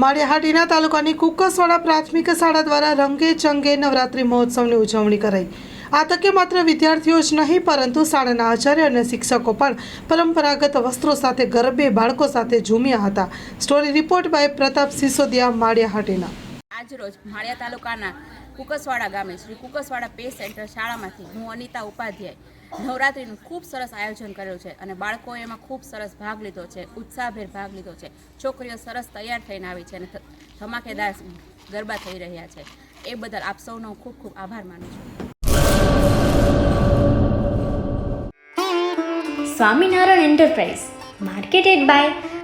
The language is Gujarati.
માળિયાહાટીના તાલુકાની કુકસવાડા પ્રાથમિક શાળા દ્વારા રંગે ચંગે નવરાત્રિ મહોત્સવની ઉજવણી કરાઈ. આ તકે માત્ર વિદ્યાર્થીઓ જ નહીં, પરંતુ શાળાના આચાર્ય અને શિક્ષકો પણ પરંપરાગત વસ્ત્રો સાથે ગરબે બાળકો સાથે ઝૂમ્યા હતા. Story report by Pratap Sisodia, Maliyahatina. આજરોજ માળિયા તાલુકાના કુકસવાડા ગામે, શ્રી કુકસવાડા પે સેન્ટર શાળામાંથી હું અનિતા ઉપાધ્યાય. નવરાત્રિનું ખૂબ સરસ આયોજન કર્યું છે અને બાળકોએ એમાં ખૂબ સરસ ભાગ લીધો છે, ઉત્સાહભેર ભાગ લીધો છે. છોકરીઓ સરસ તૈયાર થઈને આવી છે અને ધમાકેદાર ગરબા થઈ રહ્યા છે. એ બદલ આપ સૌનો ખૂબ ખૂબ આભાર માનું છું. Swaminarayan enterprise marketed by